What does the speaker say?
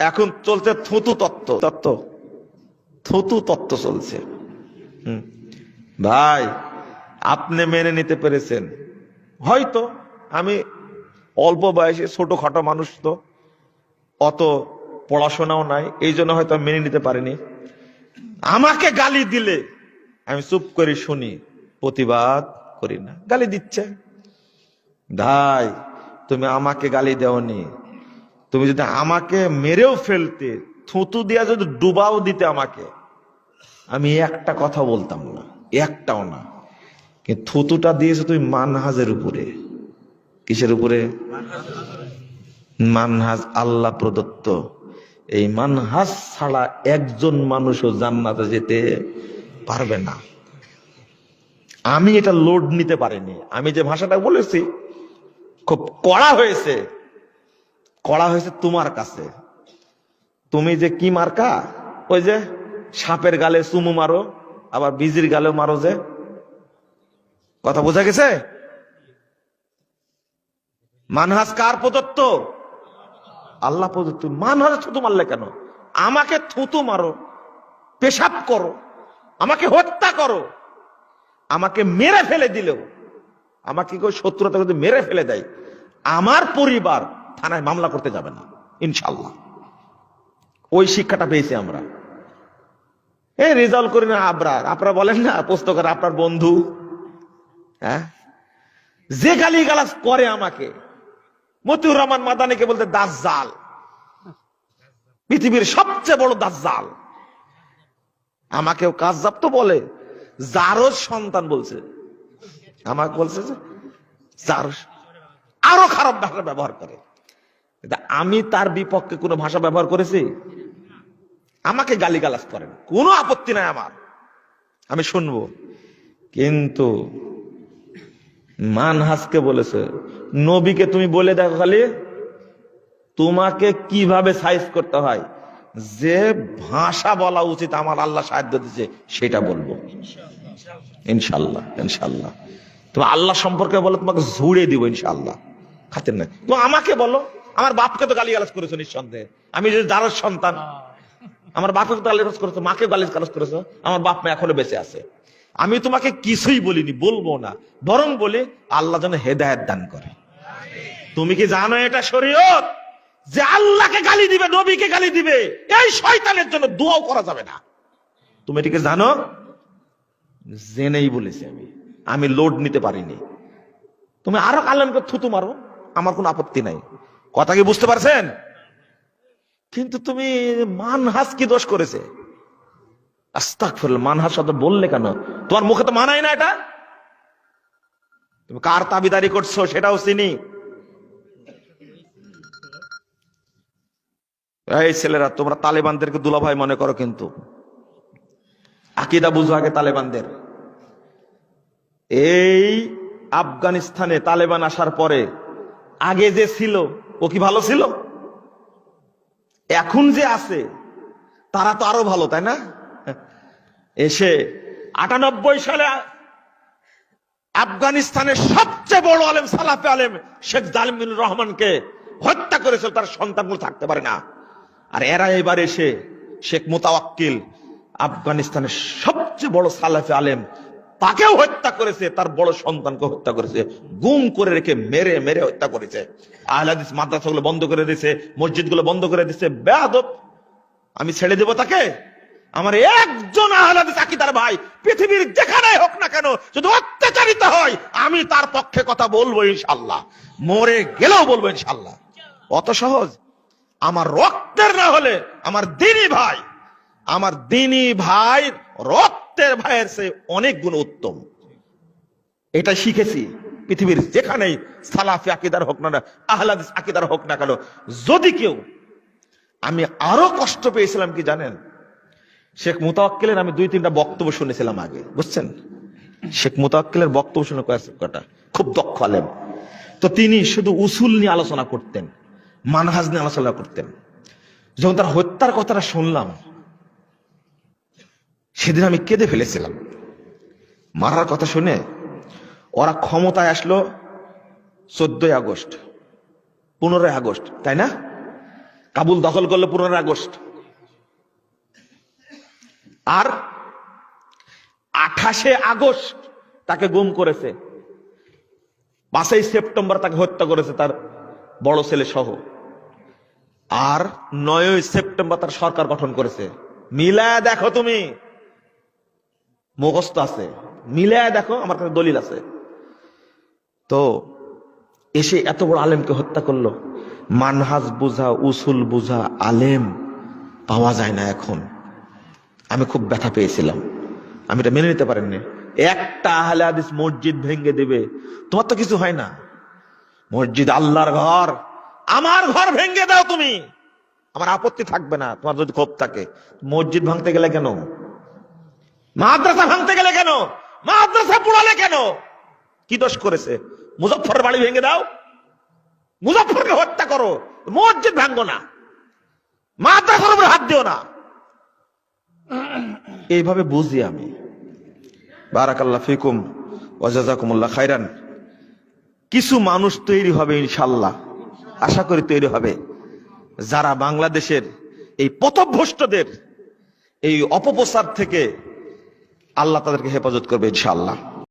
এখন চলছে থুতু তত্ত্ব। তত্ত্ব। থুতু তত্ত্ব চলছে। ভাই আপনি মেনে নিতে পেরেছেন। হয়তো আমি অল্প বয়সে ছোটখাটো মানুষ তো অত পড়াশোনাও নাই এই জন্য হয়তো আমি মেনে নিতে পারিনি। আমাকে গালি দিলে আমি চুপ করে শুনি প্রতিবাদ করি না। গালি দিচ্ছে। ভাই তুমি আমাকে গালি দেওনি। তুমি যদি আমাকে মেরেও ফেলতে, থুতু দিয়া যদি ডুবাও দিতে আমাকে, আমি একটা কথা বলতাম না, একটাও না। থুতুটা দিয়েছে তুমি মানহাজের উপরে। কিসের উপরে? মানহাজ আল্লাহ প্রদত্ত। এই মানহাজ ছাড়া একজন মানুষও জান্নাতে যেতে পারবে না। আমি এটা লোড নিতে পারিনি। আমি যে ভাষাটা বলেছি, খুব কড়া হয়েছে। কড়া হয়েছে তোমার কাছে। তুমি যে কি মার্কা? ওই যে সাপের গালে চুমু মারো, আবার বিজির গালেও মারো যে। কথা বোঝা গেছে? মানহাজ কার প্রদত্ত? আল্লাহ প্রদত্ত। মানহাজ থুতু মারলে কেন? আমাকে থুতু মারো, পেশাব করো, আমাকে হত্যা করো, আমাকে মেরে ফেলে দিলেও, আমাকে কেউ শত্রুতা মেরে ফেলে দেয়। আমার পরিবার থানায় মামলা করতে যাবে না ইনশাল্লাহ ওই শিক্ষাটা পেয়েছি আমরা। এই রেজাল্ট করি না আবরার। আপনারা বলেন না, পুস্তকের আপনার বন্ধু। হ্যাঁ? যে গালি গালাজ করে আমাকে, মতিউর রহমান মাদানিকে বলতে দাজ্জাল। পৃথিবীর সবচেয়ে বড় দাজ্জাল। আমাকেও কাজজাব তো বলে, যারও সন্তান বলছে। আমাকে বলছে যে আরও খারাপ ব্যবহার করে। আমি তার বিপক্ষে কোনো ভাষা ব্যবহার করেছি? আমাকে গালিগালাজ করেন। কোনো আপত্তি নাই আমার। আমি শুনব। কিন্তু মানহাসকে বলেছে, নবীকে তুমি বলে দেখো খালি, তোমাকে কীভাবে সাইজ করতে হয়? যে ভাষা বলা উচিত আমার আল্লাহ সাহায্য দিচ্ছে সেটা বলব। ইনশাল্লাহ ইনশাল্লাহ তুমি আল্লাহ সম্পর্কে বলো, তোমাকে ঝুড়ে দিব ইনশাল্লাহ খাতেন না তো আমাকে বলো। আমার বাপকে তো গালি গালাজ করেছ নিঃসন্দেহে। আমি যে যার সন্তান, আমার বাপকে তো গালি গালাজ করেছ, মাকে গালি গালাজ করেছ, আমার বাপ মা এখনও বেঁচে আছে। আমি তোমাকে কিছুই বলিনি, বলব না। বরং বলি, আল্লাহ যেন হেদায়ত দান করে। তুমি কি জানো এটা শরীয়ত? যে আল্লাহকে গালি দিবে, নবীকে গালি দিবে, এই শয়তানের জন্য দোয়াও করা যাবে না। তুমি এটিকে জানো? জেনেই বলেছি আমি। আমি লোড নিতে পারিনি। তুমি আরও কালামকে থুতু মারো, আমার কোনো আপত্তি নাই। কথা কি বুঝতে পারছেন? কিন্তু তুমি মানহাস কি দোষ করেছে? আস্তাকফির মানহাস শব্দ বললে কেন? তোমার মুখে তো মানায় না এটা? তুমি কার তাবিদারি করছ সেটাও চিনি। এই ছেলেরা, তোমরা তালেবানদেরকে দুলাভাই মনে করো কিন্তু। আকিদা বুঝো আগে তালেবানদের। এই আফগানিস্তানে তালেবান আসার পরে, আগে যে ছিল ও কি ভালো ছিল? এখন যে আছে, তারা তো আরও ভালো, তাই না? এসে আটানব্বই সালে আফগানিস্তানের সবচেয়ে বড় আলেম, সালাফে আলেম শেখ জালিমুল রহমানকে হত্যা করেছিল, তার সন্তানগুলো থাকতে পারে না। আর এরা এবার এসে শেখ মোতাওয়াক্কিল আফগানিস্তানের সবচেয়ে বড় সালাফে আলেম তাকেও হত্যা করেছে, তার বড় সন্তানকে হত্যা করেছে, গুম করে রেখে মেরে মেরে হত্যা করেছে। আহলাদিস মাদ্রাসাগুলো বন্ধ করে দিয়েছে, মসজিদগুলো বন্ধ করে দিয়েছে, বেয়াদব। আমি ছেড়ে দেব তাকে? আমার একজন আহলাদিস আকিদার ভাই পৃথিবীর যেখানে হোক না কেন যদি অত্যাচারিত হয়, আমি তার পক্ষে কথা বলব ইনশাল্লাহ মরে গেলেও বলব ইনশাল্লাহ অত সহজ? আমার রক্তের না হলে, আমার দিনী ভাই, আমার দিনী ভাই রক্তের ভাইয়ের সে অনেক গুণ উত্তম। এটা শিখেছি পৃথিবীর যেখানেই সালাফি আকিদার হোক না আহলাদিস আকিদার হোক না কেন, যদি কেউ আমি আরও কষ্ট পেয়েছিলাম কি জানেন? শেখ মুতাওয়াক্কিলের আমি দুই, তিনটা বক্তব্য শুনেছিলাম আগে, বুঝছেন? শেখ মুতাওয়াক্কিলের বক্তব্য শুনে কয়েকটা খুব দক্ষ আলেম। তো তিনি শুধু উসুল নিয়ে আলোচনা করতেন, মানহাজ নিয়ে আলোচনা করতেন। যখন তার হত্যার কথাটা শুনলাম সেদিন আমি কেঁদে ফেলেছিলাম। মারার কথা শুনে ওরা ক্ষমতায় আসলো চোদ্দই আগস্ট, পনেরোই আগস্ট, তাই না? কাবুল দখল করল পনেরোই আগস্ট। আর আঠাশে আগস্ট তাকে গুম করেছে। পাঁচই সেপ্টেম্বর তাকে হত্যা করেছে তার বড় ছেলে সহ। আর নয়ই সেপ্টেম্বর তার সরকার গঠন করেছে। মিলায় দেখো তুমি। মুখস্থ আছে। মিলায় দেখো, আমার কাছে দলিল আছে। তো এসে এত বড় আলেমকে হত্যা করল। মানহাজ বুঝা, উসুল বুঝা, আলেম পাওয়া যায় না এখন। আমি খুব ব্যথা পেয়েছিলাম। আমি এটা মেনে নিতে পারিনি। একটা আহলে হাদিস মসজিদ ভেঙে দেবে। তোমার তো কিছু হয় না। মসজিদ আল্লাহর ঘর। আমার ঘর ভেঙে দাও তুমি। আমার আপত্তি থাকবে না। তোমার যদি ক্ষোভ থাকে। মসজিদ ভাঙতে গেলে কেন? মাদ্রাসা ভাঙতে গেলে কেন? মাদ্রাসা পোড়ালে কেন? কি দোষ করেছে? মুজফ্ফর বাড়ি ভেঙে দাও। মুজফ্ফরকে হত্যা করো। মসজিদ ভাঙবো না। মাদ্রাসার উপরে হাত দিও না। এইভাবে বুঝি আমি। বারাকাল্লাহ ফিকুম ওয়াজাজাকুমুল্লাহ খাইরান কিছু মানুষ তৈরি হবে ইনশাল্লাহ আশা করি তৈরি হবে। যারা বাংলাদেশের এই পথভ্রষ্টদের এই অপপ্রচার থেকে আল্লাহ তাদেরকে হেফাজত করবে ইনশাআল্লাহ।